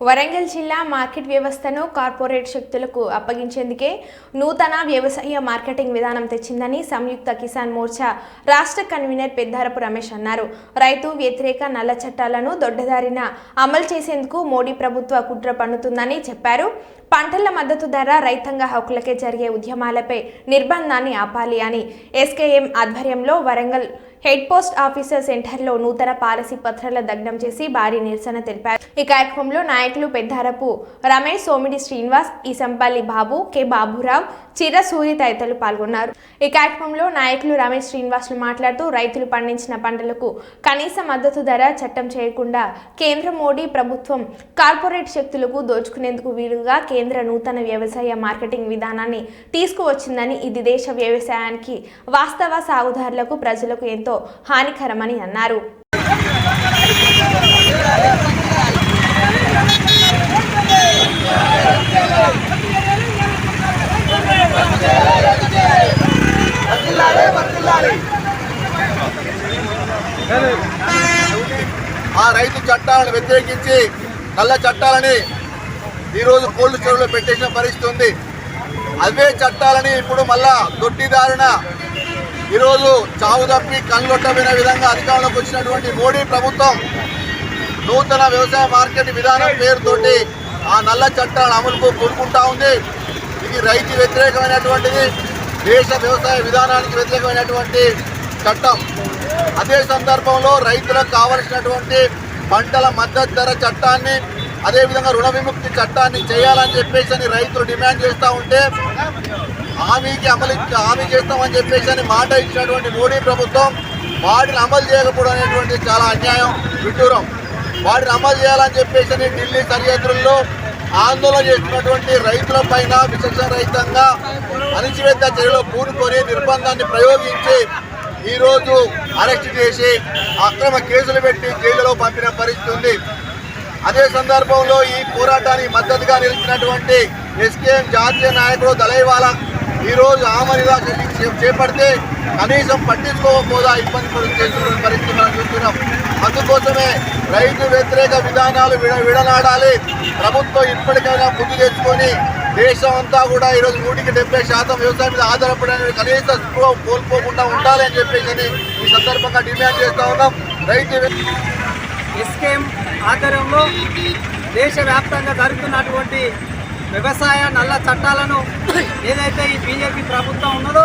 వరంగల్ జిల్లా మార్కెట్ వ్యవస్థను కార్పొరేట్ శక్తులకు అప్పగించేందుకే నూతన వ్యవసాయ మార్కెటింగ్ విధానం తెచ్చిందని సంయుక్త కిసాన్ మోర్చా రాష్ట్ర కన్వీనర్ పెద్దారపు రమేష్ అన్నారు. రైతు వ్యతిరేక నల్ల చట్టాలను దొడ్డదారిన అమలు చేసేందుకు మోడీ ప్రభుత్వ కుట్ర పన్నుతుందని చెప్పారు. పంటల మద్దతు ధర రైతాంగ హక్కులకే జరిగే ఉద్యమాలపై నిర్బంధాన్ని ఆపాలి అని ఎస్కేఎం ఆధ్వర్యంలో వరంగల్ హెడ్ పోస్ట్ ఆఫీసర్ సెంటర్లో నూతన పాలసీ పత్రాల దగ్నం చేసి భారీ నిరసన తెలిపారు. ఈ కార్యక్రమంలో నాయకులు పెద్దారపు రమేష్ సోమిడి శ్రీనివాస్ ఈసంపల్లి బాబు కె బాబురావు చిర సూరి తదితరులు పాల్గొన్నారు. ఈ కార్యక్రమంలో నాయకులు రమేష్ శ్రీనివాసులు మాట్లాడుతూ రైతులు పండించిన పంటలకు కనీస మద్దతు ధర చట్టం చేయకుండా కేంద్ర మోడీ ప్రభుత్వం కార్పొరేట్ శక్తులకు దోచుకునేందుకు వీలుగా కేంద్ర నూతన వ్యవసాయ మార్కెటింగ్ విధానాన్ని తీసుకువచ్చిందని ఇది దేశ వ్యవసాయానికి వాస్తవ సాగుదారులకు ప్రజలకు ఎంతో హానికరమని అన్నారు. ఆ రైతు చట్టాలను వ్యతిరేకించి నల్ల చట్టాలని ఈరోజు కోల్డ్ స్టోర్లో పెట్టేసిన పరిస్థితి ఉంది. అవే చట్టాలని ఇప్పుడు మళ్ళా దొడ్డిదారిన ఈరోజు చావు తప్పి కళ్ళొట్టబడిన విధంగా అధికారంలోకి వచ్చినటువంటి మోడీ ప్రభుత్వం నూతన వ్యవసాయ మార్కెట్ విధానం పేరుతోటి ఆ నల్ల చట్టాలను అమలుకు కోరుకుంటా ఉంది. ఇది రైతు వ్యతిరేకమైనటువంటిది దేశ వ్యవసాయ విధానానికి వ్యతిరేకమైనటువంటి చట్టం. అదే సందర్భంలో రైతులకు కావలసినటువంటి పంటల మద్దతు ధర చట్టాన్ని అదేవిధంగా రుణ విముక్తి చట్టాన్ని చేయాలని చెప్పేసి అని రైతులు డిమాండ్ చేస్తూ ఉంటే హామీకి అమలు హామీ చేస్తామని చెప్పేసి అని మాట ఇచ్చినటువంటి మోడీ ప్రభుత్వం వాటిని అమలు చేయకపోవడం అనేటువంటి చాలా అన్యాయం విడ్డూరం. వాటిని అమలు చేయాలని చెప్పేసి అని ఢిల్లీ సరిహద్దుల్లో ఆందోళన చేస్తున్నటువంటి రైతుల పైన విశేషరహితంగా అణిచివేత చర్యలో పూనుకొని నిర్బంధాన్ని ప్రయోగించి ఈరోజు అరెస్ట్ చేసి అక్రమ కేసులు పెట్టి జైలులో పంపిన పరిస్థితి ఉంది. అదే సందర్భంలో ఈ పోరాటానికి మద్దతుగా నిలిచినటువంటి ఎస్కేఎం జాతీయ నాయకుడు దళైవాలా ఈరోజు ఆమరిగా చేపడితే కనీసం పట్టించుకోకపోదా ఇబ్బంది పడుతున్న పరిస్థితి మనం చూస్తున్నాం. అందుకోసమే రైతు వ్యతిరేక విధానాలు విడ విడనాడాలి. ప్రభుత్వం ఇప్పటికైనా బుద్ధి తెచ్చుకొని దేశం అంతా కూడా ఈరోజు నూటికి డెబ్బై శాతం వ్యవసాయం మీద ఆధారపడిన కనీస స్పృహ కోల్పోకుండా ఉండాలి అని చెప్పేసి అని ఈ సందర్భంగా డిమాండ్ చేస్తూ ఉన్నాం. రైతు ఎస్కేఎం ఆధ్వర్యంలో దేశవ్యాప్తంగా జరుగుతున్నటువంటి వ్యవసాయ నల్ల చట్టాలను ఏదైతే ప్రభుత్వం ఉన్నదో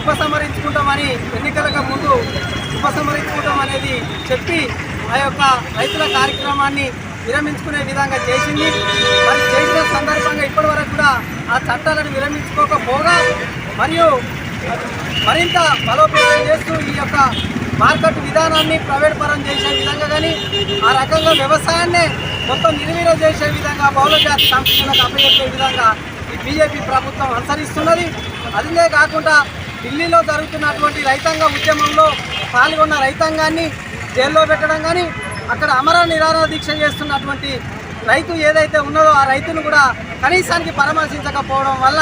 ఉపసంహరించుకుంటామని ఎన్నికలకు ముందు ఉపసంహరించుకుంటాం అనేది చెప్పి ఆ యొక్క రైతుల కార్యక్రమాన్ని విరమించుకునే విధంగా చేసింది. మరి చేసిన సందర్భంగా ఇప్పటి వరకు కూడా ఆ చట్టాలను విరమించుకోకపోగా మరియు మరింత బలోపేతం చేస్తూ ఈ యొక్క మార్కెట్ విధానాన్ని ప్రైవేట్ పరం చేసే విధంగా కానీ ఆ రకంగా వ్యవసాయాన్నే మొత్తం నిర్వీర్యం చేసే విధంగా బహుళ జాతి కంపెనీలకు అప్పచెప్పే విధంగా ఈ బీజేపీ ప్రభుత్వం అనుసరిస్తున్నది. అదే కాకుండా ఢిల్లీలో జరుగుతున్నటువంటి రైతాంగ ఉద్యమంలో పాల్గొన్న రైతాంగాన్ని జైల్లో పెట్టడం కానీ అక్కడ అమర నిరాహార దీక్ష చేస్తున్నటువంటి రైతు ఏదైతే ఉన్నదో ఆ రైతును కూడా కనీసానికి పరామర్శించకపోవడం వల్ల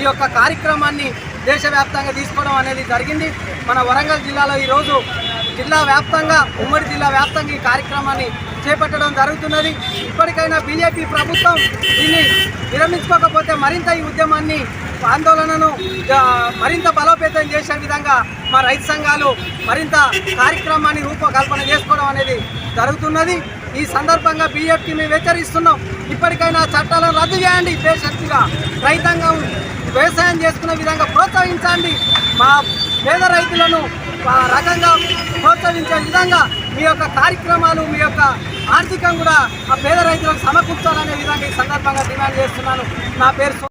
ఈ యొక్క కార్యక్రమాన్ని దేశవ్యాప్తంగా తీసుకోవడం అనేది జరిగింది. మన వరంగల్ జిల్లాలో ఈరోజు జిల్లా వ్యాప్తంగా ఉమ్మడి జిల్లా వ్యాప్తంగా ఈ కార్యక్రమాన్ని చేపట్టడం జరుగుతున్నది. ఇప్పటికైనా బీజేపీ ప్రభుత్వం దీన్ని విరమించుకోకపోతే మరింత ఈ ఉద్యమాన్ని ఆందోళనను మరింత బలోపేతం చేసే విధంగా మా రైతు సంఘాలు మరింత కార్యక్రమాన్ని రూపకల్పన చేసుకోవడం అనేది జరుగుతున్నది. ఈ సందర్భంగా బీజేపీకి మేము హెచ్చరిస్తున్నాం. ఇప్పటికైనా చట్టాలను రద్దు చేయండి. దేశక్తిగా రైతాంగం వ్యవసాయం చేసుకునే విధంగా ప్రోత్సహించండి. మా పేద రైతులను రకంగా ప్రోత్సహించే విధంగా మీ యొక్క కార్యక్రమాలు మీ యొక్క ఆర్థికం కూడా ఆ పేద రైతులకు సమకూర్చాలనే విధంగా ఈ సందర్భంగా డిమాండ్ చేస్తున్నాను. నా పేరు